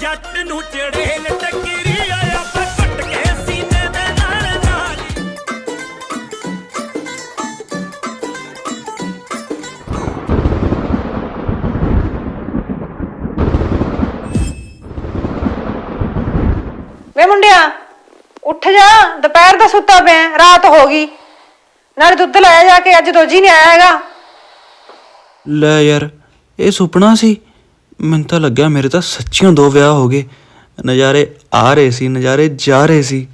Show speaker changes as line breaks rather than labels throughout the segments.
ਜੱਟ ਨੂੰ ਚੜੇਲ ਟੱਕਰੀ ਆਇਆ ਪੱਟ ਕੇ ਸੀਨੇ ਦੇ ਨਾਲ ਨਾਲ ਹੀ।
ਵੇ ਮੁੰਡਿਆ ਉੱਠ ਜਾ ਦੁਪਹਿਰ ਦਾ ਸੁੱਤਾ ਪਿਆ ਰਾਤ ਹੋ ਗਈ। ਨਾਲੇ ਦੁੱਧ ਲਾਇਆ ਜਾ ਕੇ ਅੱਜ ਦੋਜੀ ਨਹੀਂ ਆਇਆ ਹੈਗਾ।
ਲੈ ਯਾਰ ਇਹ ਸੁਪਨਾ ਸੀ? ਮੈਨੂੰ ਤਾਂ ਲੱਗਿਆ ਮੇਰੇ ਤਾਂ ਸੱਚੀਆਂ ਦੋ ਵਿਆਹ ਹੋ ਗਏ। ਨਜ਼ਾਰੇ ਆ ਰਹੇ ਸੀ, ਨਜ਼ਾਰੇ ਜਾ ਰਹੇ ਸੀ।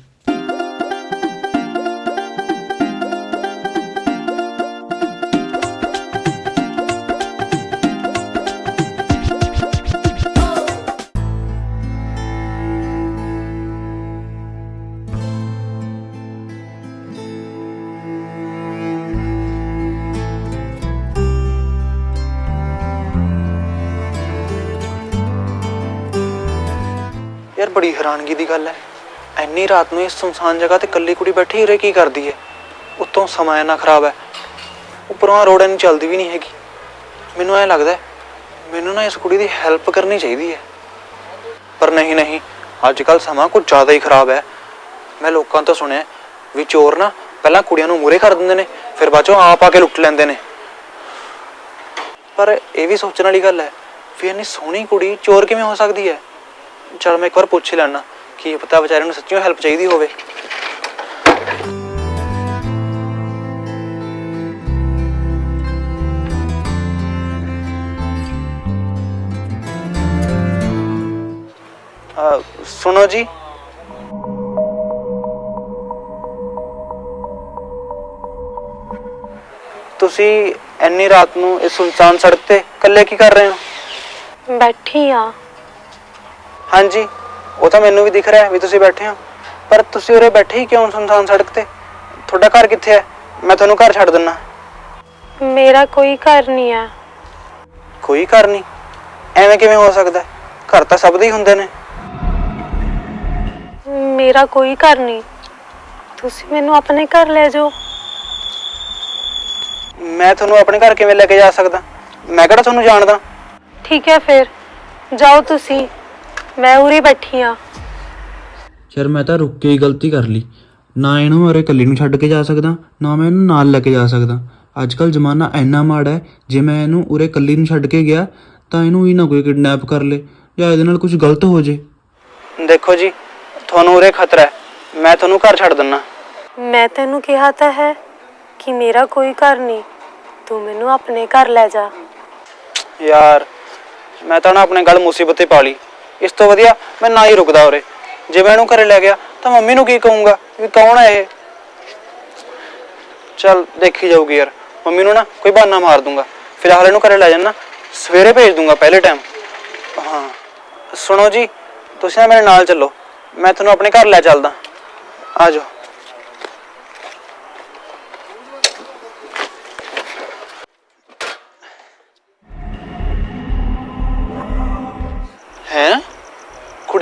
ਯਾਰ ਬੜੀ ਹੈਰਾਨਗੀ ਦੀ ਗੱਲ ਹੈ। ਐਨੀ ਰਾਤ ਨੂੰ ਇਸ ਸੁਨਸਾਨ ਜਗ੍ਹਾ ਤੇ ਇਕੱਲੀ ਕੁੜੀ ਬੈਠੀ, ਉਰੇ ਕੀ ਕਰਦੀ ਹੈ? ਉੱਤੋਂ ਸਮਾਂ ਇੰਨਾ ਖਰਾਬ ਹੈ। ਉੱਪਰੋਂ ਰੋਡ ਇੰਨੀ ਚੱਲਦੀ ਵੀ ਨਹੀਂ ਹੈਗੀ। ਮੈਨੂੰ ਐ ਲੱਗਦਾ ਮੈਨੂੰ ਨਾ ਇਸ ਕੁੜੀ ਦੀ ਹੈਲਪ ਕਰਨੀ ਚਾਹੀਦੀ ਹੈ। ਪਰ ਨਹੀਂ ਨਹੀਂ ਅੱਜ ਕੱਲ ਸਮਾਂ ਕੁਝ ਜ਼ਿਆਦਾ ਹੀ ਖਰਾਬ ਹੈ। ਮੈਂ ਲੋਕਾਂ ਤੋਂ ਸੁਣਿਆ ਵੀ ਚੋਰ ਨਾ ਪਹਿਲਾਂ ਕੁੜੀਆਂ ਨੂੰ ਮੂਰੇ ਕਰ ਦਿੰਦੇ ਨੇ, ਫਿਰ ਬਾਅਦ ਚੋਂ ਆਪ ਆ ਕੇ ਲੁੱਟ ਲੈਂਦੇ ਨੇ। ਪਰ ਇਹ ਵੀ ਸੋਚਣ ਵਾਲੀ ਗੱਲ ਹੈ ਵੀ ਇੰਨੀ ਸੋਹਣੀ ਕੁੜੀ ਚੋਰ ਕਿਵੇਂ ਹੋ ਸਕਦੀ ਹੈ? ਚਲ ਮੈਂ ਇੱਕ ਵਾਰ ਪੁੱਛ ਹੀ ਲੈਣਾ ਕੀ ਪਤਾ ਵਿਚਾਰੇ ਨੂੰ ਸੱਚੀਓ ਹੈਲਪ ਚਾਹੀਦੀ ਹੋਵੇ। ਅਹ, ਸੁਣੋ ਜੀ। ਤੁਸੀਂ ਇੰਨੀ ਰਾਤ ਨੂੰ ਇਸ ਸੁਨਸਾਨ ਸੜਕ ਤੇ ਇਕੱਲੇ ਕੀ ਕਰ ਰਹੇ ਹੋ?
ਬੈਠੀ ਆ
ਹਾਂਜੀ ਉਹ ਤਾਂ ਮੈਨੂੰ ਵੀ ਦਿਖ ਰਿਹਾ ਵੀ ਤੁਸੀਂ ਬੈਠੇ ਹੋ। ਪਰ ਤੁਸੀਂ ਉਰੇ ਬੈਠੇ ਹੀ ਕਿਉਂ ਸੁਨਸਾਨ ਸੜਕ ਤੇ? ਤੁਹਾਡਾ ਘਰ ਕਿੱਥੇ ਹੈ? ਮੈਂ ਤੁਹਾਨੂੰ ਘਰ ਛੱਡ ਦਿੰਨਾ।
ਮੇਰਾ ਕੋਈ ਘਰ ਨਹੀਂ ਆ।
ਕੋਈ ਘਰ ਨਹੀਂ? ਐਵੇਂ ਕਿਵੇਂ ਹੋ ਸਕਦਾ ਹੈ? ਘਰ ਤਾਂ ਸਭ ਦੇ ਹੀ ਹੁੰਦੇ ਨੇ।
ਮੇਰਾ ਕੋਈ ਘਰ ਨਹੀਂ। ਤੁਸੀਂ ਮੈਨੂੰ ਆਪਣੇ ਘਰ ਲੈ ਜਾਓ।
ਮੈਂ ਤੁਹਾਨੂੰ ਆਪਣੇ ਘਰ ਕਿਵੇਂ ਲੈ ਕੇ ਜਾ ਸਕਦਾ? ਮੈਂ ਕਿਹੜਾ ਤੁਹਾਨੂੰ ਜਾਣਦਾ?
ਠੀਕ ਹੈ ਫਿਰ। ਜਾਓ ਤੁਸੀਂ। ਮੈਂ ਉਰੇ ਬੈਠੀ ਆ।
ਯਾਰ ਮੈਂ ਤਾਂ ਰੁੱਕ ਕੇ ਹੀ ਗਲਤੀ ਕਰ ਲਈ। ਨਾ ਇਹਨੂੰ ਮੇਰੇ ਇਕੱਲੀ ਨੂੰ ਛੱਡ ਕੇ ਜਾ ਸਕਦਾ ਨਾ ਮੈਂ ਇਹਨੂੰ ਨਾਲ ਲੈ ਕੇ ਜਾ ਸਕਦਾ। ਅੱਜ ਕੱਲ ਜ਼ਮਾਨਾ ਇੰਨਾ ਮਾੜਾ ਹੈ ਜੇ ਮੈਂ ਇਹਨੂੰ ਉਰੇ ਇਕੱਲੀ ਨੂੰ ਛੱਡ ਕੇ ਗਿਆ ਤਾਂ ਇਹਨੂੰ ਹੀ ਨਾ ਕੋਈ ਕਿਡਨੈਪ ਕਰ ਲੇ ਜਾਂ ਇਹਦੇ ਨਾਲ ਕੁਝ ਗਲਤ ਹੋ ਜੇ। ਦੇਖੋ ਜੀ ਤੁਹਾਨੂੰ ਉਰੇ ਖਤਰਾ ਹੈ ਮੈਂ ਤੁਹਾਨੂੰ ਘਰ ਛੱਡ ਦਿੰਨਾ।
ਮੈਂ ਤੈਨੂੰ ਕਿਹਾ ਤਾਂ ਹੈ ਕਿ ਮੇਰਾ ਕੋਈ ਘਰ ਨਹੀਂ ਤੂੰ ਮੈਨੂੰ ਆਪਣੇ ਘਰ ਲੈ ਜਾ।
ਯਾਰ ਮੈਂ ਤਾਂ ਨਾ ਆਪਣੇ ਗੱਲ ਮੁਸੀਬਤ ਤੇ ਪਾ ਲਈ। ਇਸ ਤੋਂ ਵਧੀਆ ਮੈਂ ਨਾ ਹੀ ਰੁਕਦਾ ਉਰੇ। ਜੇ ਮੈਂ ਇਹਨੂੰ ਘਰੇ ਲੈ ਗਿਆ ਤਾਂ ਮੰਮੀ ਨੂੰ ਕੀ ਕਹੂੰਗਾ ਵੀ ਕੌਣ ਹੈ ਇਹ? ਚੱਲ ਦੇਖੀ ਜਾਊਗੀ ਯਾਰ। ਮੰਮੀ ਨੂੰ ਨਾ ਕੋਈ ਬਹਾਨਾ ਮਾਰ ਦੂੰਗਾ। ਫਿਲਹਾਲ ਇਹਨੂੰ ਘਰੇ ਲੈ ਜਾਣਾ। ਸਵੇਰੇ ਭੇਜ ਦੂੰਗਾ ਪਹਿਲੇ ਟਾਈਮ ਹਾਂ। ਸੁਣੋ ਜੀ, ਤੁਸੀਂ ਨਾ ਮੇਰੇ ਨਾਲ ਚੱਲੋ। ਮੈਂ ਤੁਹਾਨੂੰ ਆਪਣੇ ਘਰ ਲੈ ਚੱਲਦਾ। ਆ ਜਾਓ।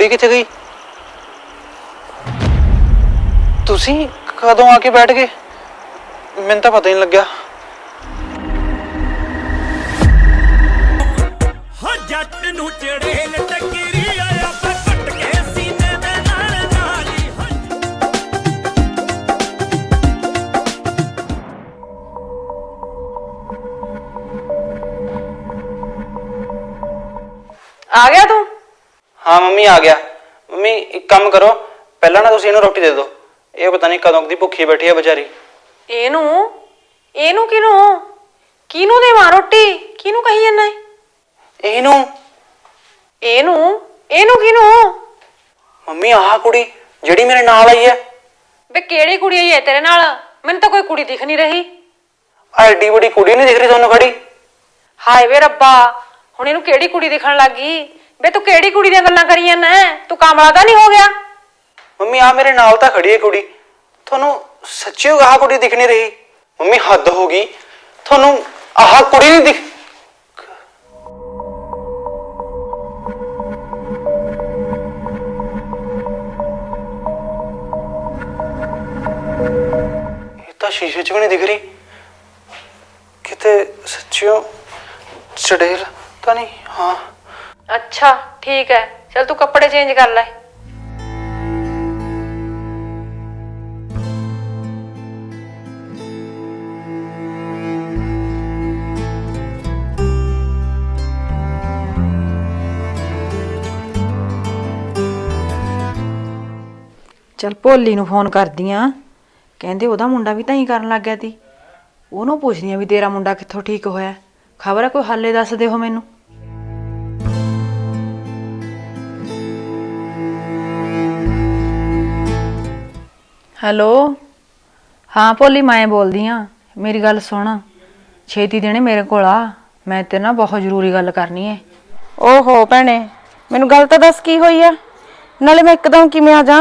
ਕੁੜੀ ਕਿੱਥੇ ਗਈ? ਤੁਸੀਂ ਕਦੋਂ ਆ ਕੇ ਬੈਠ ਗਏ? ਮੈਨੂੰ ਤਾਂ ਪਤਾ ਹੀ ਨਹੀਂ ਲੱਗਿਆ।
ਹੋ ਜੱਟ ਨੂੰ ਚੜੇਲ ਟੱਕਰੀ ਆਇਆ ਪੱਟ ਕੇ ਸੀਨੇ ਦੇ ਨਾਲ ਨਾਲ
ਆ ਗਿਆ ਤੂੰ?
ਹਾਂ ਮੰਮੀ ਆ ਗਿਆ। ਮੰਮੀ ਇੱਕ ਕੰਮ ਕਰੋ। ਪਹਿਲਾਂ ਨਾ ਤੁਸੀਂ ਇਹਨੂੰ ਰੋਟੀ ਦੇ ਦਿਓ। ਇਹ ਪਤਾ ਨਹੀਂ ਕਦੋਂ ਦੀ ਭੁੱਖੀ ਬੈਠੀ ਹੈ ਵਿਚਾਰੀ।
ਇਹਨੂੰ? ਇਹਨੂੰ ਕਿਨੂੰ ਕਿਨੂੰ ਦੇਵਾਂ ਰੋਟੀ? ਕਿਨੂੰ ਕਹੀ ਜਾਂਦਾ ਹੈ
ਇਹਨੂੰ।
ਇਹਨੂੰ? ਇਹਨੂੰ ਕਿਨੂੰ
ਮੰਮੀ ਆਹ ਕੁੜੀ ਜਿਹੜੀ ਮੇਰੇ ਨਾਲ ਆਈ ਹੈ।
ਵੇ ਕਿਹੜੀ ਕੁੜੀ ਆਈ ਹੈ ਤੇਰੇ ਨਾਲ? ਮੈਨੂੰ ਤਾਂ ਕੋਈ ਕੁੜੀ ਦਿਖ ਨਹੀਂ ਰਹੀ।
ਆਹ ਐਡੀ ਵੱਡੀ ਕੁੜੀ ਨਹੀਂ ਦਿਖ ਰਹੀ ਤੁਹਾਨੂੰ ਖੜੀ।
ਹਾਏ ਵੇ ਰੱਬਾ ਹੁਣ ਇਹਨੂੰ ਕਿਹੜੀ ਕੁੜੀ ਦਿਖਣ ਲੱਗੀ ਵੇ ਤੂੰ ਕਿਹੜੀ ਕੁੜੀ ਦੀਆਂ ਗੱਲਾਂ ਕਰੀ ਜਾਂਦਾ ਤੂੰ ਕਾਮਲਾ ਤਾਂ ਨਹੀਂ ਹੋ ਗਿਆ?
ਮੰਮੀ ਆ ਮੇਰੇ ਨਾਲ ਤਾਂ ਖੜੀ ਹੈ ਕੁੜੀ। ਤੁਹਾਨੂੰ ਸੱਚੀ ਆਹ ਕੁੜੀ ਦਿਖ ਨਹੀਂ ਰਹੀ? ਮੰਮੀ, ਹੱਦ ਹੋ ਗਈ। ਤੁਹਾਨੂੰ ਆਹ ਕੁੜੀ ਨਹੀਂ ਦਿਖ ਇਹ ਤਾਂ ਸ਼ੀਸ਼ੇ 'ਚ ਵੀ ਨਹੀਂ ਦਿਖ ਰਹੀ। ਕਿਤੇ ਸੱਚਿਓ ਚੜੇਲ ਤਾਂ ਨਹੀਂ? ਹਾਂ।
ਅੱਛਾ, ਠੀਕ ਹੈ।
ਚਲ ਤੂੰ ਕੱਪੜੇ ਚੇਂਜ ਕਰ ਲੈ। ਚਲ ਭੋਲੀ ਨੂੰ ਫੋਨ ਕਰਦੀ ਆ। ਕਹਿੰਦੇ ਉਹਦਾ ਮੁੰਡਾ ਵੀ ਤਾਂ ਹੀ ਕਰਨ ਲੱਗ ਗਿਆ ਤੀ। ਉਹਨੂੰ ਪੁੱਛਦੀ ਆ ਵੀ ਤੇਰਾ ਮੁੰਡਾ ਕਿੱਥੋਂ ਠੀਕ ਹੋਇਆ। ਖਬਰ ਹੈ ਕੋਈ ਹੱਲੇ ਦੱਸ ਦਿਓ ਮੈਨੂੰ। ਹੈਲੋ? ਹਾਂ ਭੋਲੀ ਮੈਂ ਬੋਲਦੀ ਆ ਮੇਰੀ ਗੱਲ ਸੁਣ। ਛੇਤੀ ਦੇਣੇ ਮੇਰੇ ਕੋਲ ਆ। ਮੈਂ ਤੇਰੇ ਨਾਲ ਬਹੁਤ ਜ਼ਰੂਰੀ ਗੱਲ ਕਰਨੀ ਹੈ
ਓਹੋ ਭੈਣੇ ਮੈਨੂੰ ਗੱਲ ਤਾਂ ਦੱਸ ਕੀ ਹੋਈ ਆ? ਨਾਲੇ ਮੈਂ ਇੱਕਦਮ ਕਿਵੇਂ ਆ ਜਾ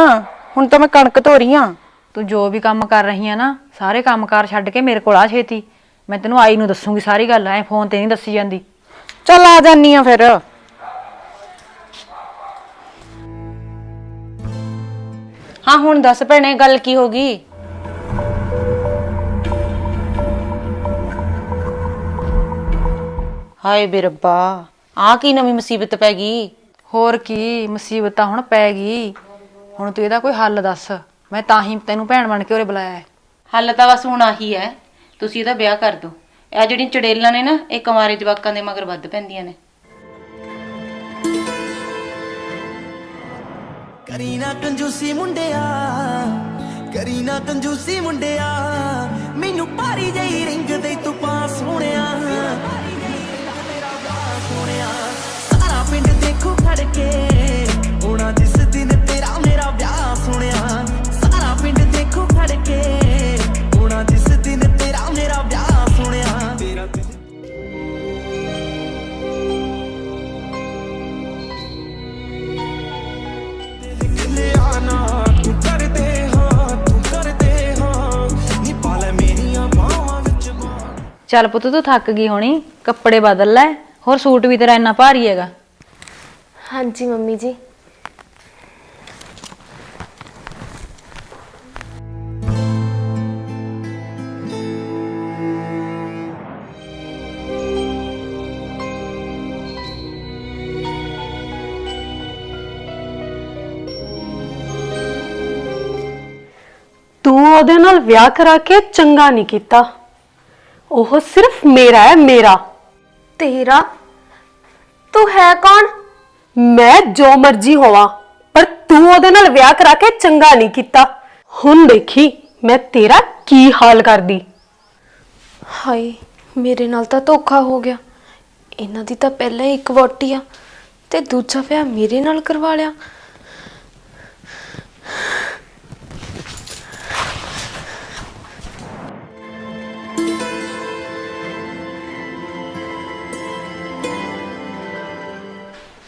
ਹੁਣ ਤਾਂ ਮੈਂ ਕਣਕ ਧੋ ਰਹੀ ਆ
ਤੂੰ ਜੋ ਵੀ ਕੰਮ ਕਰ ਰਹੀ ਆ ਨਾ ਸਾਰੇ ਕੰਮਕਾਰ ਛੱਡ ਕੇ ਮੇਰੇ ਕੋਲ ਆ ਛੇਤੀ। ਮੈਂ ਤੈਨੂੰ ਆਈ ਨੂੰ ਦੱਸੂਗੀ ਸਾਰੀ ਗੱਲ ਐ ਫੋਨ ਤੇ ਨਹੀਂ ਦੱਸੀ ਜਾਂਦੀ।
ਚੱਲ ਆ ਜਾਨੀ ਆ ਫਿਰ। ਹਾਂ ਹੁਣ ਦੱਸ ਭੈਣੇ ਗੱਲ ਕੀ ਹੋ ਗਈ? ਹਾਏ ਬੇ ਰੱਬਾ ਆ ਕੀ ਨਵੀਂ ਮੁਸੀਬਤ ਪੈ ਗਈ?
ਹੋਰ ਕੀ ਮੁਸੀਬਤ ਤਾਂ ਹੁਣ ਪੈ ਗਈ। ਹੁਣ ਤੂੰ ਇਹਦਾ ਕੋਈ ਹੱਲ ਦੱਸ। ਮੈਂ ਤਾਂ ਹੀ ਤੈਨੂੰ ਭੈਣ ਬਣ ਕੇ ਉਰੇ ਬੁਲਾਇਆ ਹੈ।
ਹੱਲ ਤਾਂ ਬਸ ਹੁਣ ਆਹੀ ਹੈ। ਤੁਸੀਂ ਇਹਦਾ ਵਿਆਹ ਕਰ ਦਿਓ। ਇਹ ਜਿਹੜੀਆਂ ਚੜੇਲਾਂ ਨੇ ਨਾ ਇਹ ਕੁਮਾਰੇ ਜਵਾਕਾਂ ਦੇ ਮਗਰ ਵੱਧ ਪੈਂਦੀਆਂ ਨੇ।
ਕਰੀ ਨਾ ਕੰਜੂਸੀ ਮੁੰਡਿਆ ਕਰੀ ਨਾ ਕੰਜੂਸੀ ਮੁੰਡਿਆ, ਮੈਨੂੰ ਭਾਰੀ ਜਈ ਰਿੰਗ ਦੇ ਤੂੰ ਪਾਸ ਸੋਹਣਿਆ। ਸਾਰਾ ਪਿੰਡ ਦੇਖੋ ਖੜ ਕੇ, ਹੋਣਾ ਜਿਸ ਦਿਨ ਤੇਰਾ ਮੇਰਾ ਵਿਆਹ ਸੁਣਿਆ ਸਾਰਾ ਪਿੰਡ ਦੇਖੋ ਖੜ ਕੇ
ਚੱਲ ਪੁੱਤ ਤੂੰ ਥੱਕ ਗਈ ਹੋਣੀ ਕੱਪੜੇ ਬਦਲ ਲੈ ਹੋਰ ਸੂਟ ਵੀ ਤੇਰਾ ਇੰਨਾ ਭਾਰੀ ਹੈਗਾ।
ਹਾਂਜੀ ਮੰਮੀ ਜੀ।
ਤੂੰ ਉਹਦੇ ਨਾਲ ਵਿਆਹ ਕਰਾ ਕੇ ਚੰਗਾ ਨਹੀਂ ਕੀਤਾ। ਉਹ ਸਿਰਫ ਮੇਰਾ ਹੈ ਮੇਰਾ।
ਤੇਰਾ? ਤੂੰ ਹੈ ਕੌਣ?
ਮੈਂ ਜੋ ਮਰਜ਼ੀ ਹੋਵਾਂ ਪਰ ਤੂੰ ਉਹਦੇ ਨਾਲ ਵਿਆਹ ਕਰਾ ਕੇ ਚੰਗਾ ਨਹੀਂ ਕੀਤਾ। ਹੁਣ ਦੇਖੀ ਮੈਂ ਤੇਰਾ ਕੀ ਹਾਲ ਕਰਦੀ।
ਹਾਏ ਮੇਰੇ ਨਾਲ ਤਾਂ ਧੋਖਾ ਹੋ ਗਿਆ। ਇਹਨਾਂ ਦੀ ਤਾਂ ਪਹਿਲਾਂ ਹੀ ਇੱਕ ਵੋਟੀ ਆ ਤੇ ਦੂਜਾ ਵਿਆਹ ਮੇਰੇ ਨਾਲ ਕਰਵਾ ਲਿਆ।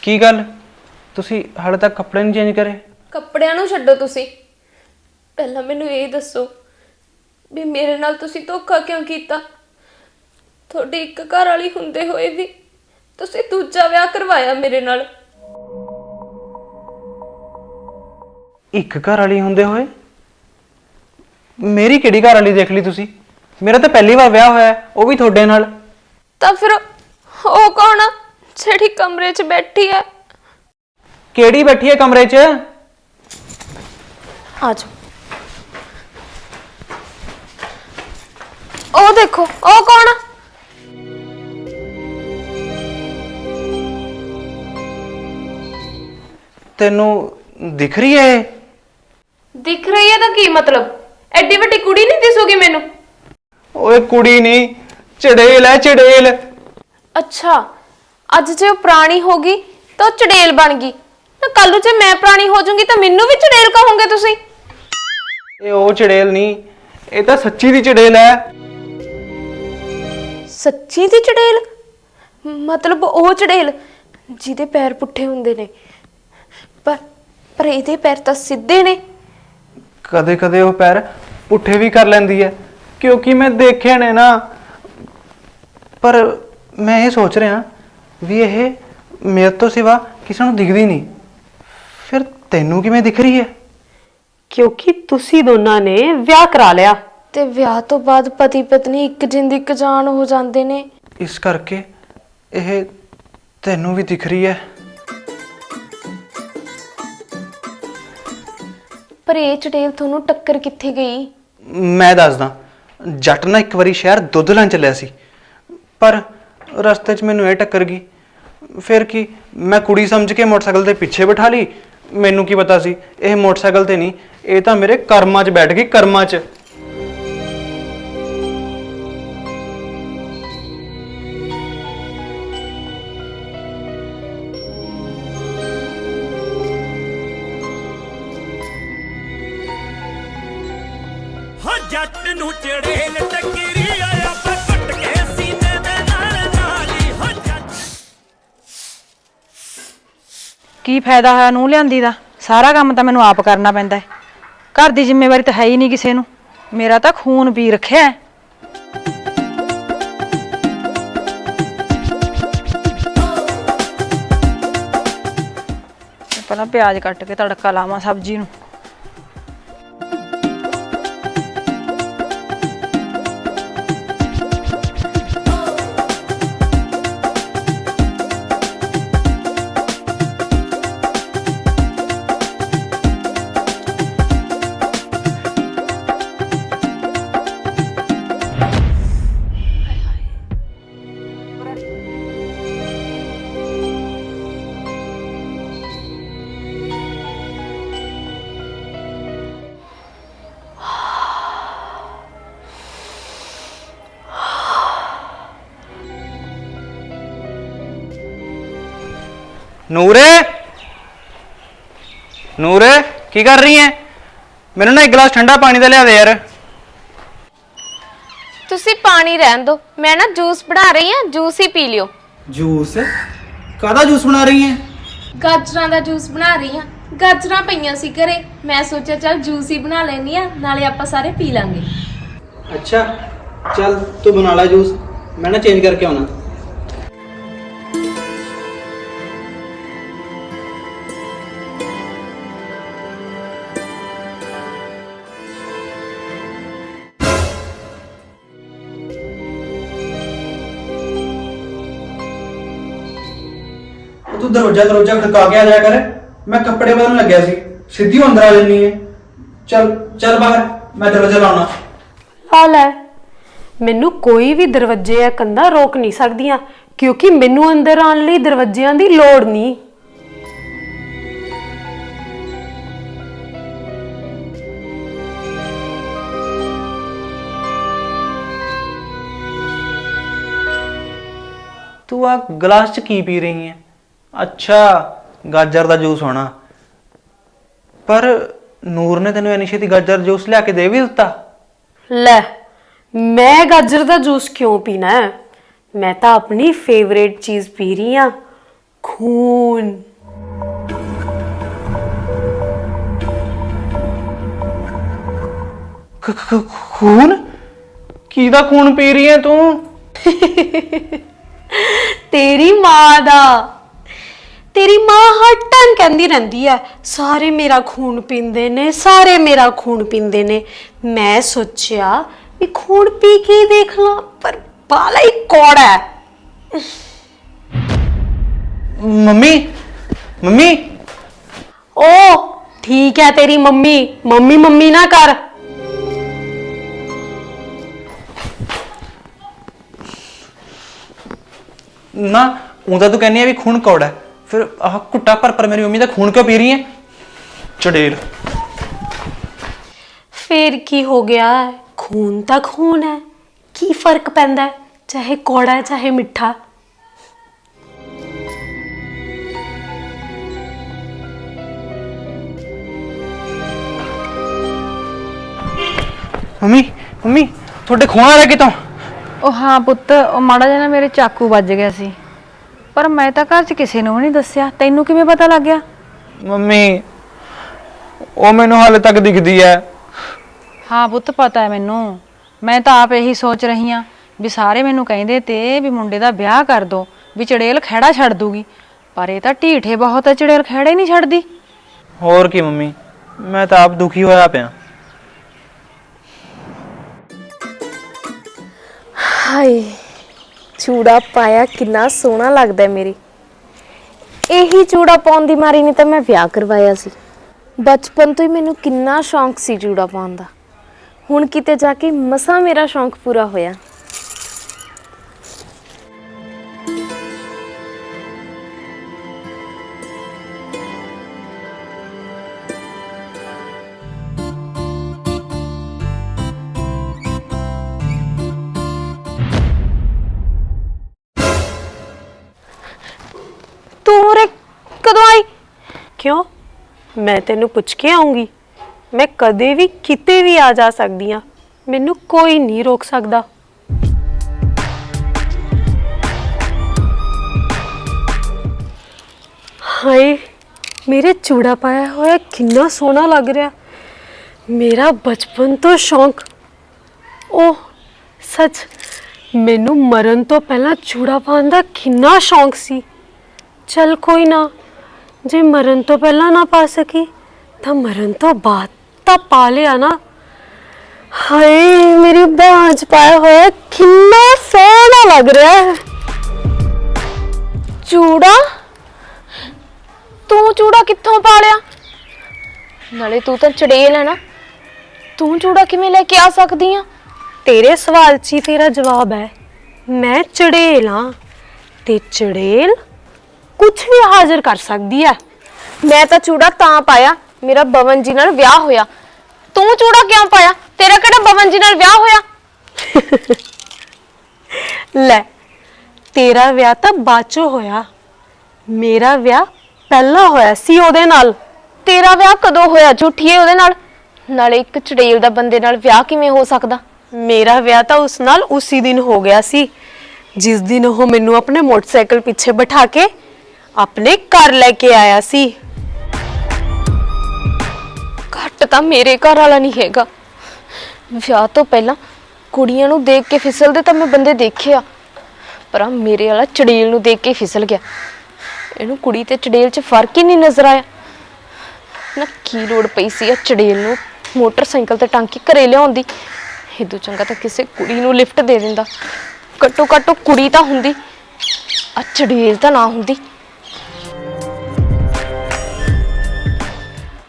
ਕੀ ਗੱਲ? ਤੁਸੀਂ ਹਾਲੇ ਤੱਕ ਕੱਪੜੇ ਨਹੀਂ ਚੇਂਜ ਕਰੇ?
ਕੱਪੜਿਆਂ ਨੂੰ ਛੱਡੋ ਤੁਸੀਂ। ਪਹਿਲਾਂ ਮੈਨੂੰ ਇਹ ਦੱਸੋ ਵੀ ਮੇਰੇ ਨਾਲ ਤੁਸੀਂ ਧੋਖਾ ਕਿਉਂ ਕੀਤਾ? ਤੁਹਾਡੀ ਇੱਕ ਘਰ ਵਾਲੀ ਹੁੰਦੇ ਹੋਏ ਵੀ ਤੁਸੀਂ ਦੂਜਾ ਵਿਆਹ ਕਰਵਾਇਆ ਮੇਰੇ ਨਾਲ।
ਇੱਕ ਘਰ ਵਾਲੀ ਹੁੰਦੇ ਹੋਏ? ਮੇਰੀ ਕਿਹੜੀ ਘਰ ਵਾਲੀ ਦੇਖ ਲਈ ਤੁਸੀਂ? ਮੇਰਾ ਤਾਂ ਪਹਿਲੀ ਵਾਰ ਵਿਆਹ ਹੋਇਆ ਹੈ, ਉਹ ਵੀ ਤੁਹਾਡੇ ਨਾਲ।
ਤਾਂ ਫਿਰ ਉਹ ਕੌਣ ਆ? ਜਿਹੜੀ ਕਮਰੇ 'ਚ ਬੈਠੀ ਹੈ
ਕਿਹੜੀ ਬੈਠੀ ਹੈ ਕਮਰੇ 'ਚ?
ਆ ਜਾਓ। ਉਹ ਦੇਖੋ ਉਹ ਕੌਣ ਆ?
ਤੈਨੂੰ ਦਿਖ ਰਹੀ ਹੈ ਇਹ?
ਦਿਖ ਰਹੀ ਹੈ ਤਾਂ ਕੀ ਮਤਲਬ? ਐਡੀ ਵੱਡੀ ਕੁੜੀ ਨਹੀਂ ਦਿਸੂਗੀ ਮੈਨੂੰ?
ਓਏ ਕੁੜੀ ਨਹੀਂ ਚੜੇਲ ਹੈ ਚੜੇਲ
ਅੱਛਾ ਅੱਜ ਜੇ ਉਹ ਪ੍ਰਾਣੀ ਹੋ ਗਈ ਤਾਂ ਉਹ ਚੜੇਲ ਬਣ ਗਈ। ਤਾਂ ਕੱਲ ਨੂੰ ਜੇ ਮੈਂ ਪ੍ਰਾਣੀ ਹੋ ਜਾਊਂਗੀ ਤਾਂ ਮੈਨੂੰ ਵੀ ਚੜੇਲ ਕਹੋਗੇ ਤੁਸੀਂ?
ਇਹ ਉਹ ਚੜੇਲ ਨਹੀਂ ਇਹ ਤਾਂ ਸੱਚੀ ਦੀ ਚੜੇਲ ਹੈ।
ਸੱਚੀ ਦੀ ਚੜੇਲ? ਮਤਲਬ ਉਹ ਚੜੇਲ ਜਿਹਦੇ ਪੈਰ ਪੁੱਠੇ ਹੁੰਦੇ ਨੇ। ਪਰ ਪਰ ਇਹਦੇ ਪੈਰ ਤਾਂ ਸਿੱਧੇ ਨੇ।
ਕਦੇ ਕਦੇ ਉਹ ਪੈਰ ਪੁੱਠੇ ਵੀ ਕਰ ਲੈਂਦੀ ਹੈ ਕਿਉਂਕਿ ਮੈਂ ਦੇਖੇ ਨੇ ਨਾ। ਪਰ ਮੈਂ ਇਹ ਸੋਚ ਰਿਹਾ ਵੀ ਇਹ ਮੇਰੇ ਤੋਂ ਸਿਵਾ ਕਿਸੇ ਨੂੰ ਦਿਖਦੀ ਨਹੀਂ। ਫਿਰ ਤੈਨੂੰ ਕਿਵੇਂ ਦਿਖ ਰਹੀ ਹੈ?
ਕਿਉਂਕਿ ਤੁਸੀਂ ਦੋਨਾਂ ਨੇ ਵਿਆਹ ਕਰਾ ਲਿਆ।
ਤੇ ਵਿਆਹ ਤੋਂ ਬਾਅਦ ਪਤੀ ਪਤਨੀ ਇੱਕ ਜਿੰਦ ਇੱਕ ਜਾਨ ਹੋ ਜਾਂਦੇ ਨੇ।
ਇਸ ਕਰਕੇ ਇਹ ਤੈਨੂੰ ਵੀ ਦਿਖ ਰਹੀ ਹੈ।
ਪਰ ਇਹ ਚੜੇਲ ਤੁਹਾਨੂੰ ਟੱਕਰ ਕਿੱਥੇ ਗਈ?
ਮੈਂ ਦੱਸਦਾ ਜੱਟ ਨਾ ਇੱਕ ਵਾਰੀ ਸ਼ਹਿਰ ਦੁੱਧ ਲੈਣ ਚੱਲਿਆ ਸੀ। ਪਰ ਰਸਤੇ 'ਚ ਮੈਨੂੰ ਇਹ ਟੱਕਰ ਗਈ। ਫਿਰ ਕੀ? ਮੈਂ ਕੁੜੀ ਸਮਝ ਕੇ ਮੋਟਰਸਾਈਕਲ ਦੇ ਪਿੱਛੇ ਬਿਠਾ ਲਈ? ਮੈਨੂੰ ਕੀ ਪਤਾ ਸੀ? ਇਹ ਮੋਟਰਸਾਈਕਲ ਤੇ ਨਹੀਂ, ਇਹ ਤਾਂ ਮੇਰੇ ਕਰਮਾਂ 'ਚ ਬੈਠ ਗਈ, ਕਰਮਾਂ 'ਚ।
ਕੀ
ਫਾਇਦਾ ਹੋਇਆ ਨੂੰ ਲਿਆਂਦੀ ਦਾ? ਸਾਰਾ ਕੰਮ ਤਾਂ ਮੈਨੂੰ ਆਪ ਕਰਨਾ ਪੈਂਦਾ ਹੈ। ਘਰ ਦੀ ਜ਼ਿੰਮੇਵਾਰੀ ਤਾਂ ਹੈ ਹੀ ਨਹੀਂ ਕਿਸੇ ਨੂੰ। ਮੇਰਾ ਤਾਂ ਖੂਨ ਪੀ ਰੱਖਿਆ ਹੈ। ਪਹਿਲਾਂ ਪਿਆਜ਼ ਕੱਟ ਕੇ ਤੜਕਾ ਲਾਵਾਂ ਸਬਜ਼ੀ ਨੂੰ।
ਨੂਰੇ? ਨੂਰੇ ਕੀ ਕਰ ਰਹੀ ਹੈ ਮੈਨੂੰ ਨਾ ਇੱਕ ਗਲਾਸ ਠੰਡਾ ਪਾਣੀ ਦਾ ਲਿਆ ਦੇ ਯਾਰ।
ਤੁਸੀਂ ਪਾਣੀ ਰਹਿਣ ਦਿਓ ਮੈਂ ਨਾ ਜੂਸ ਬਣਾ ਰਹੀ ਹਾਂ ਜੂਸ ਹੀ ਪੀ ਲਿਓ।
ਜੂਸ? ਕਾਹਦਾ ਜੂਸ ਬਣਾ ਰਹੀ ਹੈ
ਗਾਜਰਾਂ ਦਾ ਜੂਸ ਬਣਾ ਰਹੀ ਹਾਂ ਗਾਜਰਾਂ ਪਈਆਂ ਸੀ ਘਰੇ ਮੈਂ ਸੋਚਿਆ ਚਲ ਜੂਸ ਹੀ ਬਣਾ ਲੈਣੀ ਆ ਨਾਲੇ ਆਪਾਂ ਸਾਰੇ ਪੀ ਲਾਂਗੇ।
ਅੱਛਾ ਚੱਲ ਤੂੰ ਬਣਾ ਲੈ ਜੂਸ ਮੈਂ ਨਾ ਚੇਂਜ ਕਰਕੇ ਆਉਣਾ। ਤੂੰ ਦਰਵਾਜ਼ਾ ਦਰਵਾਜ਼ਾ ਖੜਕਾ ਕੇ ਆ ਜਾਇਆ ਕਰ। ਮੈਂ ਕੱਪੜੇ ਬਦਲਣ ਲੱਗਿਆ ਸੀ। ਸਿੱਧੀ ਅੰਦਰ ਆ ਜੰਨੀ ਹੈ ਚੱਲ ਚੱਲ ਬਾਹਰ ਮੈਂ ਦਰਵਾਜ਼ਾ ਲਾਉਣਾ।
ਲਾ ਲੈ। ਮੈਨੂੰ ਕੋਈ ਵੀ ਦਰਵਾਜ਼ੇ ਜਾਂ ਕੰਧਾਂ ਰੋਕ ਨਹੀਂ ਸਕਦੀਆਂ ਕਿਉਂਕਿ ਮੈਨੂੰ ਅੰਦਰ ਆਉਣ ਲਈ ਦਰਵਾਜ਼ਿਆਂ ਦੀ ਲੋੜ ਨਹੀਂ।
ਤੂੰ ਆ ਗਲਾਸ ਚ ਕੀ ਪੀ ਰਹੀ ਹੈ ਅੱਛਾ ਗਾਜਰ ਦਾ ਜੂਸ ਹੋਣਾ। ਪਰ ਨੂਰ ਨੇ ਤੈਨੂੰ ਇੰਨੀ ਛੇਤੀ ਗਾਜਰ ਜੂਸ ਲਿਆ ਕੇ ਦੇ ਵੀ ਦਿੱਤਾ?
ਲੈ ਮੈਂ ਗਾਜਰ ਦਾ ਜੂਸ ਕਿਉਂ ਪੀਣਾ ਹੈ? ਮੈਂ ਤਾਂ ਆਪਣੀ ਫੇਵਰੇਟ ਚੀਜ਼ ਪੀ ਰਹੀ ਹਾਂ ਖੂਨ।
ਖ- ਖ- ਖੂਨ? ਕੀ ਦਾ ਖੂਨ ਪੀ ਰਹੀ ਹੈ ਤੂੰ?
ਤੇਰੀ ਮਾਂ ਦਾ। ਤੇਰੀ ਮਾਂ ਹਰ ਟਾਈਮ ਕਹਿੰਦੀ ਰਹਿੰਦੀ ਹੈ ਸਾਰੇ ਮੇਰਾ ਖੂਨ ਪੀਂਦੇ ਨੇ ਸਾਰੇ ਮੇਰਾ ਖੂਨ ਪੀਂਦੇ ਨੇ। ਮੈਂ ਸੋਚਿਆ ਵੀ ਖੂਨ ਪੀ ਕੇ ਹੀ ਦੇਖ ਲਾਂ ਪਰ ਬਾਲਾ ਹੀ ਕੌੜਾ ਹੈ।
Mummy mummy.
ਓ ਠੀਕ ਹੈ ਤੇਰੀ ਮੰਮੀ ਮੰਮੀ ਮੰਮੀ ਨਾ ਕਰ।
ਨਾ ਉਹ ਤਾਂ ਤੂੰ ਕਹਿੰਦੀ ਆ ਵੀ ਖੂਨ ਕੌੜਾ ਹੈ। ਫਿਰ ਆਹ ਕੁੱਟਾ ਪਰ ਪਰ ਮੇਰੀ ਮੰਮੀ ਦਾ ਖੂਨ ਕਿਉਂ ਪੀ ਰਹੀ ਹੈ ਚੜੇਲ।
ਫੇਰ ਕੀ ਹੋ ਗਿਆ? ਖੂਨ ਤਾਂ ਖੂਨ ਹੈ ਕੀ ਫ਼ਰਕ ਪੈਂਦਾ? ਹੈ? ਚਾਹੇ ਕੌੜਾ ਹੈ ਚਾਹੇ ਮਿੱਠਾ।
ਮੰਮੀ ਮੰਮੀ ਤੁਹਾਡੇ ਖੂਨ ਆ ਰਿਹਾ ਕਿਤੋਂ?
ਉਹ ਹਾਂ ਪੁੱਤ ਉਹ ਮਾੜਾ ਜਿਹਾ ਨਾ ਮੇਰੇ ਚਾਕੂ ਵੱਜ ਗਿਆ ਸੀ। ਪਰ ਮੈਂ ਤਾਂ ਘਰ 'ਚ ਕਿਸੇ ਨੂੰ ਵੀ ਨਹੀਂ ਦੱਸਿਆ। ਤੈਨੂੰ ਕਿਵੇਂ ਪਤਾ ਲੱਗ ਗਿਆ?
ਮੰਮੀ ਉਹ ਮੈਨੂੰ ਹਾਲੇ ਤੱਕ ਦਿਖਦੀ ਹੈ।
ਹਾਂ ਪੁੱਤ ਪਤਾ ਹੈ ਮੈਨੂੰ। ਮੈਂ ਤਾਂ ਆਪ ਇਹੀ ਸੋਚ ਰਹੀ ਆ ਵੀ ਸਾਰੇ ਮੈਨੂੰ ਕਹਿੰਦੇ ਤੇ ਵੀ ਮੁੰਡੇ ਦਾ ਵਿਆਹ ਕਰ ਦੋ ਵੀ ਚੜੇਲ ਖਹਿੜਾ ਛੱਡ ਦੂਗੀ। ਪਰ ਇਹ ਤਾਂ ਢੀਠੇ ਬਹੁਤ ਹੈ ਚੜੇਲ ਖਹਿੜਾ ਹੀ ਨਹੀਂ ਛੱਡਦੀ।
ਹੋਰ ਕੀ ਮੰਮੀ ਮੈਂ ਤਾਂ ਆਪ ਦੁਖੀ ਹੋਇਆ ਪਿਆ।
ਹਾਏ ਚੂੜਾ ਪਾਇਆ ਕਿੰਨਾ ਸੋਹਣਾ ਲੱਗਦਾ ਹੈ ਮੇਰੇ। ਇਹੀ ਚੂੜਾ ਪਾਉਣ ਦੀ ਮਾਰੀ ਨੇ ਤਾਂ ਮੈਂ ਵਿਆਹ ਕਰਵਾਇਆ ਸੀ। ਬਚਪਨ ਤੋਂ ਹੀ ਮੈਨੂੰ ਕਿੰਨਾ ਸ਼ੌਂਕ ਸੀ ਚੂੜਾ ਪਾਉਣ ਦਾ। ਹੁਣ ਕਿਤੇ ਜਾ ਕੇ ਮਸਾ ਮੇਰਾ ਸ਼ੌਂਕ ਪੂਰਾ ਹੋਇਆ।
ਕਿਉਂ? ਮੈਂ ਤੈਨੂੰ ਪੁੱਛ ਕੇ ਆਉਂਗੀ। ਮੈਂ ਕਦੇ ਵੀ ਕਿਤੇ ਵੀ ਆ ਜਾ ਸਕਦੀ ਆ ਮੈਨੂੰ ਕੋਈ ਨਹੀਂ ਰੋਕ ਸਕਦਾ। ਹਾਏ, ਮੇਰੇ ਚੂੜਾ ਪਾਇਆ ਹੋਇਆ ਕਿੰਨਾ ਸੋਹਣਾ ਲੱਗ ਰਿਹਾ। ਮੇਰਾ ਬਚਪਨ ਤੋਂ ਸ਼ੌਂਕ। ਉਹ ਸੱਚ, ਮੈਨੂੰ ਮਰਨ ਤੋਂ ਪਹਿਲਾਂ ਚੂੜਾ ਪਾਉਣ ਦਾ ਕਿੰਨਾ ਸ਼ੌਂਕ ਸੀ। ਚਲ ਕੋਈ ਨਾ ਜੇ ਮਰਨ ਤੋਂ ਪਹਿਲਾਂ ਨਾ ਪਾ ਸਕੀ, ਤਾਂ ਮਰਨ ਤੋਂ ਬਾਅਦ ਤਾਂ ਪਾ ਲਿਆ ਨਾ। ਹਾਏ, ਮੇਰੀ ਬਾਂਝ ਪਾਇਆ ਹੋਇਆ ਕਿੰਨਾ ਸੋਹਣਾ ਲੱਗ ਰਿਹਾ ਹੈ।
ਚੂੜਾ? ਤੂੰ ਚੂੜਾ ਕਿੱਥੋਂ ਪਾ ਲਿਆ? ਨਾਲੇ ਤੂੰ ਤਾਂ ਚੜੇਲ ਹੈ ਨਾ। ਤੂੰ ਚੂੜਾ ਕਿਵੇਂ ਲੈ ਕੇ ਆ ਸਕਦੀ ਆ?
ਤੇਰੇ ਸਵਾਲ 'ਚ ਹੀ ਤੇਰਾ ਜਵਾਬ ਹੈ, ਮੈਂ ਚੜੇਲ ਹਾਂ ਤੇ ਚੜੇਲ ਕੁਝ ਵੀ ਹਾਜ਼ਰ ਕਰ ਸਕਦੀ ਹੈ
ਮੈਂ ਤਾਂ ਚੂੜਾ ਤਾਂ ਪਾਇਆ ਮੇਰਾ ਬਵਨ ਜੀ ਨਾਲ ਵਿਆਹ ਹੋਇਆ। ਤੂੰ ਚੂੜਾ ਕਿਉਂ ਪਾਇਆ? ਤੇਰਾ ਕਿਹੜਾ ਬਵਨ ਜੀ ਨਾਲ ਵਿਆਹ ਹੋਇਆ?
ਲੈ ਤੇਰਾ ਵਿਆਹ ਤਾਂ ਬਾਅਦ ਚੋਂ ਹੋਇਆ। ਮੇਰਾ ਵਿਆਹ ਪਹਿਲਾਂ ਹੋਇਆ ਸੀ ਉਹਦੇ ਨਾਲ।
ਤੇਰਾ ਵਿਆਹ ਕਦੋਂ ਹੋਇਆ ਝੂਠੀਏ ਉਹਦੇ ਨਾਲ? ਨਾਲੇ ਇੱਕ ਚੜੇਲ ਦਾ ਬੰਦੇ ਨਾਲ ਵਿਆਹ ਕਿਵੇਂ ਹੋ ਸਕਦਾ?
ਮੇਰਾ ਵਿਆਹ ਤਾਂ ਉਸ ਨਾਲ ਉਸੇ ਦਿਨ ਹੋ ਗਿਆ ਸੀ। ਜਿਸ ਦਿਨ ਉਹ ਮੈਨੂੰ ਆਪਣੇ ਮੋਟਰਸਾਈਕਲ ਪਿੱਛੇ ਬਿਠਾ ਕੇ ਆਪਣੇ ਘਰ ਲੈ ਕੇ ਆਇਆ ਸੀ।
ਘੱਟ ਤਾਂ ਮੇਰੇ ਘਰ ਵਾਲਾ ਨਹੀਂ ਹੈਗਾ। ਵਿਆਹ ਤੋਂ ਪਹਿਲਾਂ ਕੁੜੀਆਂ ਨੂੰ ਦੇਖ ਕੇ ਫਿਸਲਦੇ ਤਾਂ ਮੈਂ ਬੰਦੇ ਦੇਖੇ ਆ ਪਰ ਆਹ ਮੇਰੇ ਵਾਲਾ ਚੜੇਲ ਨੂੰ ਦੇਖ ਕੇ ਫਿਸਲ ਗਿਆ। ਇਹਨੂੰ ਕੁੜੀ ਤੇ ਚੜੇਲ 'ਚ ਫ਼ਰਕ ਹੀ ਨਹੀਂ ਨਜ਼ਰ ਆਇਆ। ਨਾ ਕੀ ਲੋੜ ਪਈ ਸੀ ਆ ਚੜੇਲ ਨੂੰ ਮੋਟਰਸਾਈਕਲ ਤੇ ਟਾਂਕੀ ਘਰੇ ਲਿਆਉਣ ਦੀ? ਇਦੋਂ ਚੰਗਾ ਤਾਂ ਕਿਸੇ ਕੁੜੀ ਨੂੰ ਲਿਫਟ ਦੇ ਦਿੰਦਾ। ਘੱਟੋ ਘੱਟ ਉਹ ਕੁੜੀ ਤਾਂ ਹੁੰਦੀ। ਆ ਚੜੇਲ ਤਾਂ ਨਾ ਹੁੰਦੀ।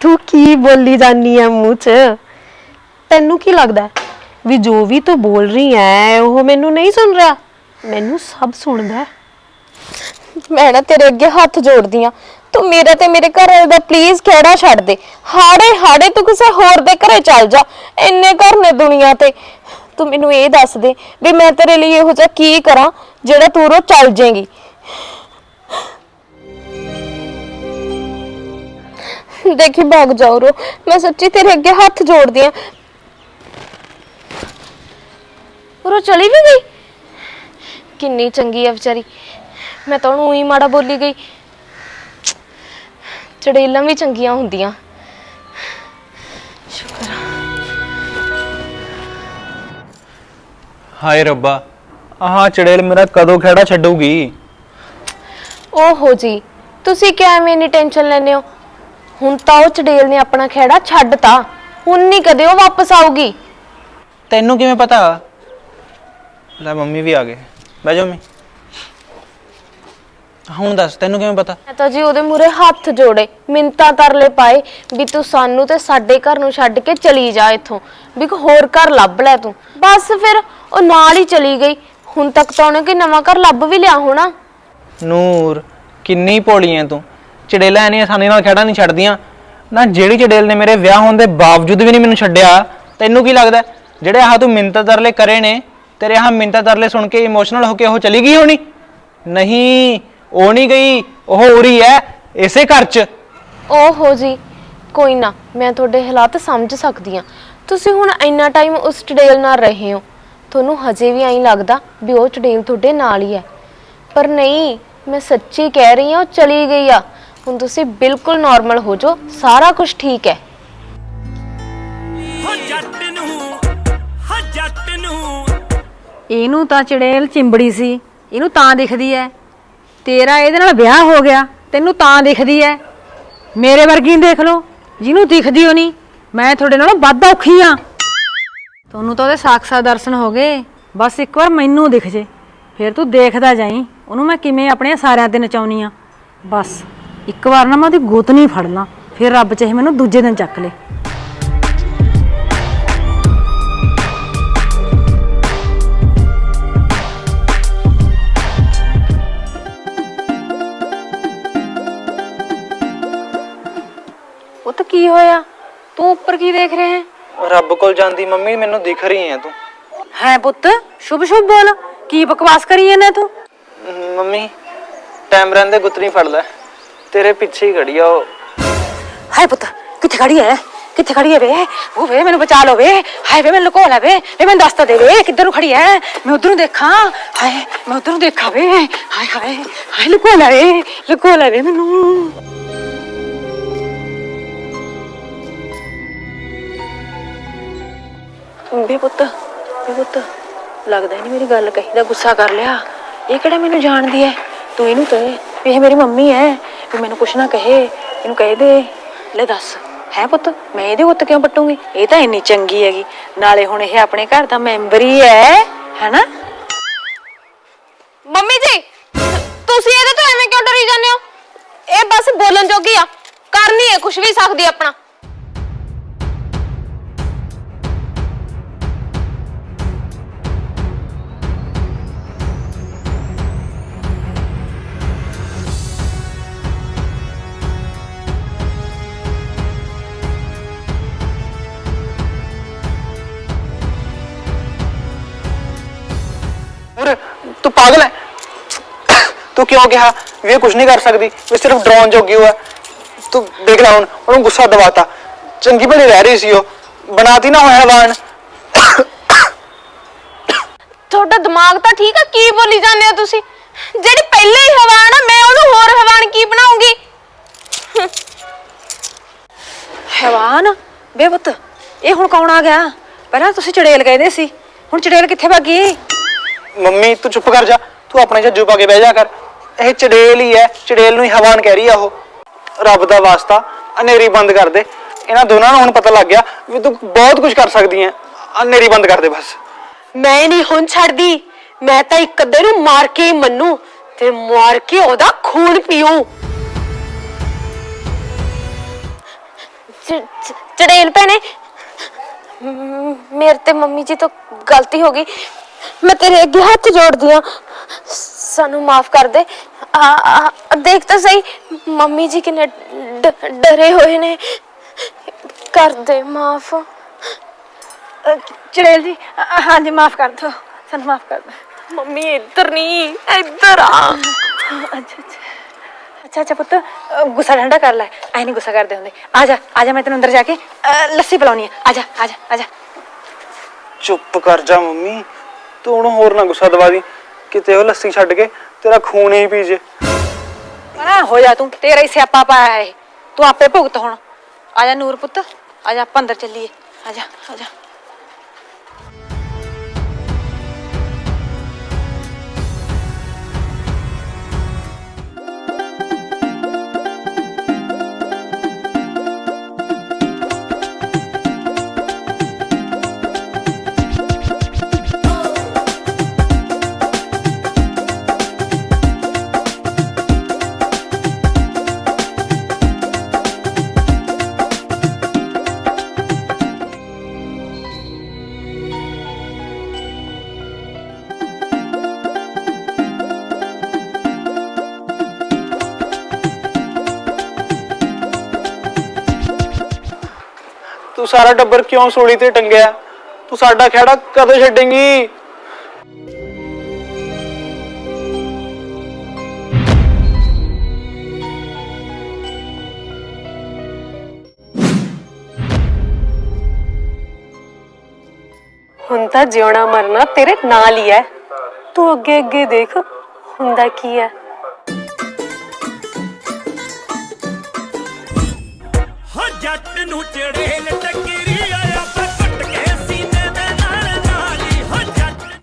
ਤੂੰ ਕੀ ਬੋਲੀ ਜਾਨੀ ਆ ਮੂੰਹ 'ਚ? ਤੈਨੂੰ ਕੀ ਲੱਗਦਾ ਹੈ ਵੀ ਜੋ ਵੀ ਤੂੰ ਬੋਲ ਰਹੀ ਐ, ਉਹ ਮੈਨੂੰ ਨਹੀਂ ਸੁਣ ਰਿਹਾ? ਮੈਨੂੰ ਸਭ ਸੁਣਦਾ ਹੈ।
ਮੈਂ ਨਾ ਤੇਰੇ ਅੱਗੇ ਹੱਥ ਜੋੜਦੀ ਆ। ਤੂੰ ਮੇਰਾ ਤੇ ਮੇਰੇ ਘਰ ਵਾਲੇ ਦਾ ਪਲੀਜ਼ ਖੇੜਾ ਛੱਡ ਦੇ। ਹਾੜੇ ਹਾੜੇ ਤੂੰ ਕਿਸੇ ਹੋਰ ਦੇ ਘਰੇ ਚੱਲ ਜਾ, ਇੰਨੇ ਘਰ ਨੇ ਦੁਨੀਆ ਤੇ। ਤੂੰ ਮੈਨੂੰ ਇਹ ਦੱਸ ਦੇ ਵੀ ਮੈਂ ਤੇਰੇ ਲਈ ਇਹੋ ਜਿਹਾ ਕੀ ਕਰਾਂ, ਜਿਹੜਾ ਤੂੰ ਰੋ ਚੱਲ ਜਾਏਗੀ। ਦੇਖੀ ਭਾਗ ਜਾਓ ਰੋ ਮੈਂ ਸੱਚੀ ਤੇਰੇ ਅੱਗੇ ਹੱਥ ਜੋੜਦੀ ਆ। ਰੋ ਚਲੀ ਵੀ ਗਈ? ਕਿੰਨੀ ਚੰਗੀ ਆ ਵਿਚਾਰੀ। ਮੈਂ ਤਾਂ ਉਹਨੂੰ ਹੀ ਮਾੜਾ ਬੋਲੀ ਗਈ। ਚੜੇਲਾਂ ਵੀ ਚੰਗੀਆਂ ਹੁੰਦੀਆਂ।
ਹਾਏ ਰੱਬਾ ਆਹ ਚੜੇਲ ਮੇਰਾ ਕਦੋਂ ਖਹਿੜਾ ਛੱਡੂਗੀ?
ਓਹੋ ਜੀ ਤੁਸੀਂ ਕਿਉਂ ਐਵੇਂ ਇੰਨੀ ਟੈਨਸ਼ਨ ਲੈਂਦੇ ਹੋ? ਹੁਣ ਤਾਂ ਉਹ ਚੜੇਲ ਨੇ ਆਪਣਾ ਖਹਿੜਾ ਛੱਡਤਾ। ਹੁਣ ਨਹੀਂ ਕਦੇ ਉਹ ਵਾਪਸ ਆਊਗੀ।
ਤੈਨੂੰ ਕਿਵੇਂ ਪਤਾ? ਲੈ ਮੰਮੀ ਵੀ ਆ ਗਏ। ਬਹਿ ਜਾ ਮੰਮੀ। ਹੁਣ ਦੱਸ ਤੈਨੂੰ ਕਿਵੇਂ ਪਤਾ?
ਮੈਂ ਤਾਂ ਜੀ ਉਹਦੇ ਮੂਰੇ ਹੱਥ ਜੋੜੇ ਮਿੰਤਾ ਤਰਲੇ ਪਾਏ ਵੀ ਤੂੰ ਸਾਨੂੰ ਤੇ ਸਾਡੇ ਘਰ ਨੂੰ ਛੱਡ ਕੇ ਚਲੀ ਜਾ ਇੱਥੋਂ। ਵੀ ਕੋਈ ਹੋਰ ਘਰ ਲੱਭ ਲੈ ਤੂੰ। ਬਸ ਫਿਰ ਉਹ ਨਾਲ ਹੀ ਚਲੀ ਗਈ। ਹੁਣ ਤੱਕ ਤਾਂ ਉਹਨੇ ਕੋਈ ਨਵਾਂ ਘਰ ਲੱਭ ਵੀ ਲਿਆ ਹੋਣਾ।
ਨੂਰ ਕਿੰਨੀ ਭੋਲੀ ਐ ਤੂੰ। ਚੜੇਲਾਂ ਐਨੀ ਆਸਾਨੀ ਨਾਲ ਖਹਿੜਾ ਨਹੀਂ ਛੱਡਦੀਆਂ। ਨਾ ਜਿਹੜੀ ਚੜੇਲ ਨੇ ਮੇਰੇ ਵਿਆਹ ਹੋਣ ਦੇ ਬਾਵਜੂਦ ਵੀ ਨਹੀਂ ਮੈਨੂੰ ਛੱਡਿਆ, ਤੈਨੂੰ ਕੀ ਲੱਗਦਾ? ਜਿਹੜੇ ਆਹ ਤੂੰ ਮਿੰਨਤ ਤਰਲੇ ਕਰੇ ਨੇ, ਤੇਰੇ ਆਹ ਮਿੰਨਤ ਤਰਲੇ ਸੁਣ ਕੇ ਇਮੋਸ਼ਨਲ ਹੋ ਕੇ ਉਹ ਚਲੀ ਗਈ ਹੋਣੀ? ਨਹੀਂ, ਉਹ ਨਹੀਂ ਗਈ, ਉਹ ਉਰੀ ਐ ਇਸੇ ਘਰ 'ਚ।
ਓਹੋ ਜੀ, ਕੋਈ ਨਾ, ਮੈਂ ਤੁਹਾਡੇ ਹਾਲਾਤ ਸਮਝ ਸਕਦੀ ਆ ਤੁਸੀਂ ਹੁਣ ਇੰਨਾ ਟਾਈਮ ਉਸ ਚੜੇਲ ਨਾਲ ਰਹੇ ਹੋ। ਤੁਹਾਨੂੰ ਹਜੇ ਵੀ ਐਂ ਲੱਗਦਾ ਵੀ ਉਹ ਚੜੇਲ ਤੁਹਾਡੇ ਨਾਲ ਹੀ ਹੈ। ਪਰ ਨਹੀਂ, ਮੈਂ ਸੱਚੀ ਕਹਿ ਰਹੀ ਹਾਂ, ਉਹ ਚਲੀ ਗਈ ਆ। ਹੁਣ ਤੁਸੀਂ ਬਿਲਕੁਲ ਨਾਰਮਲ ਹੋ ਜਾਓ ਸਾਰਾ ਕੁਝ ਠੀਕ ਹੈ।
ਹੋ ਜੱਟ ਨੂੰ ਹੋ ਜੱਟ ਨੂੰ।
ਇਹਨੂੰ ਤਾਂ ਚੜੇਲ ਚਿੰਬੜੀ ਸੀ ਇਹਨੂੰ ਤਾਂ ਦਿਖਦੀ ਐ। ਤੇਰਾ ਇਹਦੇ ਨਾਲ ਵਿਆਹ ਹੋ ਗਿਆ ਤੈਨੂੰ ਤਾਂ ਦਿਖਦੀ ਐ। ਮੇਰੇ ਵਰਗੀ ਨੂੰ ਦੇਖ ਲਓ ਜਿਹਨੂੰ ਦਿਖਦੀ ਓ ਨਹੀਂ ਮੈਂ ਤੁਹਾਡੇ ਨਾਲੋਂ ਵੱਧ ਔਖੀ ਆ। ਤੁਹਾਨੂੰ ਤਾਂ ਉਹਦੇ ਸਾਖਸਾ ਦਰਸ਼ਨ ਹੋ ਗਏ ਬਸ ਇੱਕ ਵਾਰ ਮੈਨੂੰ ਦਿਖ ਜੇ ਫਿਰ ਤੂੰ ਦੇਖਦਾ ਜਾਈਂ ਉਹਨੂੰ ਮੈਂ ਕਿਵੇਂ ਆਪਣੇ ਸਾਰਿਆਂ ਤੇ ਨਚਾਉਣੀ ਆ। ਬਸ। ਇੱਕ ਵਾਰ ਨਾ ਮੈਂ ਉਹਦੀ ਗੁੱਤ ਨਹੀਂ ਫੜ ਲਾਂ ਫਿਰ ਰੱਬ ਚਾਹੇ ਮੈਨੂੰ ਦੂਜੇ ਦਿਨ ਚੱਕ ਲੇ। ਉਹ ਤਾਂ ਕੀ ਹੋਇਆ? ਤੂੰ ਉੱਪਰ ਕੀ ਦੇਖ ਰਿਹਾ ਹੈ?
ਰੱਬ ਕੋਲ ਜਾਂਦੀ ਮੰਮੀ ਮੈਨੂੰ ਦਿਖ ਰਹੀ ਹੈ ਤੂੰ।
ਹੈ ਪੁੱਤ ਸ਼ੁਭ ਸ਼ੁਭ ਬੋਲ। ਕੀ ਬਕਵਾਸ ਕਰੀ ਜਾਂਦਾ ਤੂੰ?
ਮੰਮੀ ਟਾਈਮ ਰਹਿੰਦੇ ਗੁੱਤਰੀ ਫੜ ਲੈ ਤੇਰੇ ਪਿੱਛੇ ਹੀ ਖੜੀ ਆ ਉਹ
ਹਾਏ ਪੁੱਤ ਕਿੱਥੇ ਖੜੀ ਹੈ ਕਿੱਥੇ ਖੜੀ ਹੈ ਵੇ ਉਹ ਵੇ ਮੈਨੂੰ ਬਚਾ ਲੋ ਵੇ ਹਾਏ ਵੇ ਮੈਨੂੰ ਲੁਕੋ ਲੈ ਵੇ ਵੇ ਮੈਨੂੰ ਦੱਸ ਤਾਂ ਦੇ ਵੇ ਕਿੱਧਰ ਨੂੰ ਖੜੀ ਹੈ ਮੈਂ ਉਧਰ ਨੂੰ ਦੇਖਾਂ ਹਾਏ ਮੈਂ ਉਧਰ ਨੂੰ ਦੇਖਾਂ ਵੇ ਹਾਏ ਹਾਏ ਹਾਏ ਲੁਕੋ ਲੈ ਵੇ ਲੁਕੋ ਲੈ ਵੇ ਮੈਨੂੰ ਬੇ ਪੁੱਤ ਬੇ ਪੁੱਤ ਲੱਗਦਾ ਨਹੀਂ ਮੇਰੀ ਗੱਲ ਕਹੀ ਦਾ ਗੁੱਸਾ ਕਰ ਲਿਆ ਇਹ ਕਿਹੜਾ ਮੈਨੂੰ ਜਾਣਦੀ ਹੈ ਤੂੰ ਇਹਨੂੰ ਕਹੇ ਵੀ ਇਹ ਮੇਰੀ ਮੰਮੀ ਹੈ ਵੀ ਮੈਨੂੰ ਕੁਛ ਨਾ ਕਹੇ, ਇਹਨੂੰ ਕਹਿ ਦੇ। ਲੈ ਦੱਸ, ਹੈ ਪੁੱਤ, ਮੈਂ ਇਹਦੇ ਉੱਤ ਕਿਉਂ ਪਟੂੰਗੀ? ਇਹ ਤਾਂ ਇੰਨੀ ਚੰਗੀ ਹੈਗੀ। ਨਾਲੇ ਹੁਣ ਇਹ ਆਪਣੇ ਘਰ ਦਾ ਮੈਂਬਰ ਹੀ ਹੈ, ਹੈਨਾ?
ਮੰਮੀ ਜੀ, ਤੁਸੀਂ ਇਹਦੇ ਤੋਂ ਐਵੇਂ ਕਿਉਂ ਡਰੀ ਜਾਂਦੇ ਹੋ? ਇਹ ਬਸ ਬੋਲਣ ਜੋਗੀ ਆ। ਕਰ ਨਹੀਂ ਹੈ ਕੁਝ ਵੀ ਸਕਦੀ ਆਪਣਾ।
ਪਾਗਲ ਹੈ। ਤੂੰ ਕਿਉਂ ਕਿਹਾ ਵੀ ਇਹ ਕੁਝ ਨਹੀਂ ਕਰ ਸਕਦੀ? ਵੀ ਸਿਰਫ ਡਰਾਉਣ ਜੋਗੀ ਹੋਇਆ ਤੂੰ ਦੇਖ ਲੈ ਹੁਣ ਉਹਨੂੰ ਗੁੱਸਾ ਦਵਾਤਾ। ਚੰਗੀ ਭਲੀ ਰਹਿ ਰਹੀ ਸੀ ਉਹ। ਬਣਾਤੀ ਨਾ ਹੋਇਆ ਵਾਣ।
ਤੁਹਾਡਾ ਦਿਮਾਗ ਤਾਂ ਠੀਕ ਆ ਕੀ ਬੋਲੀ ਜਾਂਦੇ ਹੋ ਤੁਸੀਂ? ਜਿਹੜੀ ਪਹਿਲੇ ਹੀ ਹਵਾਨ ਆ ਮੈਂ ਉਹਨੂੰ ਹੋਰ ਹਵਾਨ ਕੀ ਬਣਾਉਂਗੀ?
ਹੈਵਾਨ? ਬੇ ਪੁੱਤ ਇਹ ਹੁਣ ਕੌਣ ਆ ਗਿਆ? ਪਹਿਲਾਂ ਤੁਸੀਂ ਚੜੇਲ ਕਹਿੰਦੇ ਸੀ। ਹੁਣ ਚੜੇਲ ਕਿੱਥੇ ਭੱਗੀ
ਮੰਮੀ, ਤੂੰ ਚੁੱਪ ਕਰ ਜਾ। ਤੂੰ ਆਪਣੇ ਜੱਜੂ ਪਾ ਕੇ ਬਹਿ ਜਾ ਕਰ। ਇਹ ਚੜੇਲ ਹੀ ਹੈ, ਚੜੇਲ ਨੂੰ ਹੀ ਹਵਾਨ ਕਹਿ ਰਹੀ ਆ ਉਹ। ਰੱਬ ਦਾ ਵਾਸਤਾ, ਹਨੇਰੀ ਬੰਦ ਕਰ ਦੇ। ਇਹਨਾਂ ਦੋਨਾਂ ਨੂੰ ਹੁਣ ਪਤਾ ਲੱਗ ਗਿਆ ਵੀ ਤੂੰ ਬਹੁਤ ਕੁਝ ਕਰ ਸਕਦੀ ਹੈ। ਹਨੇਰੀ ਬੰਦ ਕਰ ਦੇ ਬਸ।
ਮੈਂ ਨਹੀਂ ਹੁਣ ਛੱਡਦੀ। ਮੈਂ ਤਾਂ ਇੱਕ ਅੱਧੇ ਨੂੰ ਮਾਰ ਕੇ ਹੀ ਮੰਨੂ ਤੇ ਮਾਰ ਕੇ ਉਹਦਾ ਖੂਨ ਪੀਉ
ਚੜੇਲ ਭੈਣੇ, ਮ- ਮੇਰੇ ਤੇ ਮੰਮੀ ਜੀ ਤੋਂ ਗਲਤੀ ਹੋ ਗਈ। ਮੈਂ ਤੇਰੇ ਅੱਗੇ ਹੱਥ ਜੋੜਦੀ ਆ ਸਾਨੂੰ ਮਾਫ ਕਰ ਦੇ। ਆ ਆ- ਦੇਖ ਤਾਂ ਸਹੀ ਮੰਮੀ ਜੀ ਕਿੰਨੇ ਡ- ਡਰੇ ਹੋਏ ਨੇ। ਕਰ ਦੇ ਮਾਫ।
ਚੜੇਲ ਜੀ ਅ- ਹਾਂਜੀ ਮਾਫ ਕਰ ਦਿਓ। ਸਾਨੂੰ ਮਾਫ ਕਰ ਦਿਓ।
ਮੰਮੀ ਇੱਧਰ ਨਹੀਂ ਇੱਧਰ ਆ।
ਅੱਛਾ ਅੱਛਾ। ਅੱਛਾ ਅੱਛਾ ਪੁੱਤ ਅ, ਗੁੱਸਾ ਠੰਡਾ ਕਰ ਲੈ। ਐ ਨਹੀਂ ਗੁੱਸਾ ਕਰਦੇ ਹੁੰਦੇ। ਆ ਜਾ ਆ ਜਾ ਮੈਂ ਤੈਨੂੰ ਅੰਦਰ ਜਾ ਕੇ ਅ, ਲੱਸੀ ਪਿਲਾਉਣੀ ਆ। ਆ ਜਾ ਆ ਜਾ ਆ ਜਾ।
ਚੁੱਪ ਕਰ ਜਾ ਮੰਮੀ। ਤੂੰ ਹੁਣ ਹੋਰ ਨਾ ਗੁੱਸਾ ਦਵਾ ਦੀ। ਕਿਤੇ ਉਹ ਲੱਸੀ ਛੱਡ ਕੇ ਤੇਰਾ ਖੂਨ ਹੀ ਪੀ ਜੇ।
ਪਰਾਂ ਹੋ ਜਾ ਤੂੰ, ਤੇਰਾ ਹੀ ਸਿਆਪਾ ਪਾਇਆ ਹੈ ਤੂੰ ਆਪੇ ਭੁਗਤ ਹੁਣ। ਆ ਜਾ ਨੂਰ ਪੁੱਤ, ਆ ਜਾ, ਆਪਾਂ ਅੰਦਰ ਚੱਲੀਏ। ਆ ਜਾ ਆ ਜਾ।
ਤੂੰ ਸਾਰਾ ਟੱਬਰ ਕਿਉਂ ਸੋਲੀ ਤੇ ਟੰਗਿਆ? ਤੂੰ ਸਾਡਾ ਖੇੜਾ ਕਦੋਂ ਛੱਡੇਂਗੀ?
ਹੁਣ ਤਾਂ ਜਿਉਣਾ ਮਰਨਾ ਤੇਰੇ ਨਾਲ ਹੀ ਹੈ। ਤੂੰ ਅੱਗੇ ਅੱਗੇ ਦੇਖ, ਹੁੰਦਾ ਕੀ ਹੈ?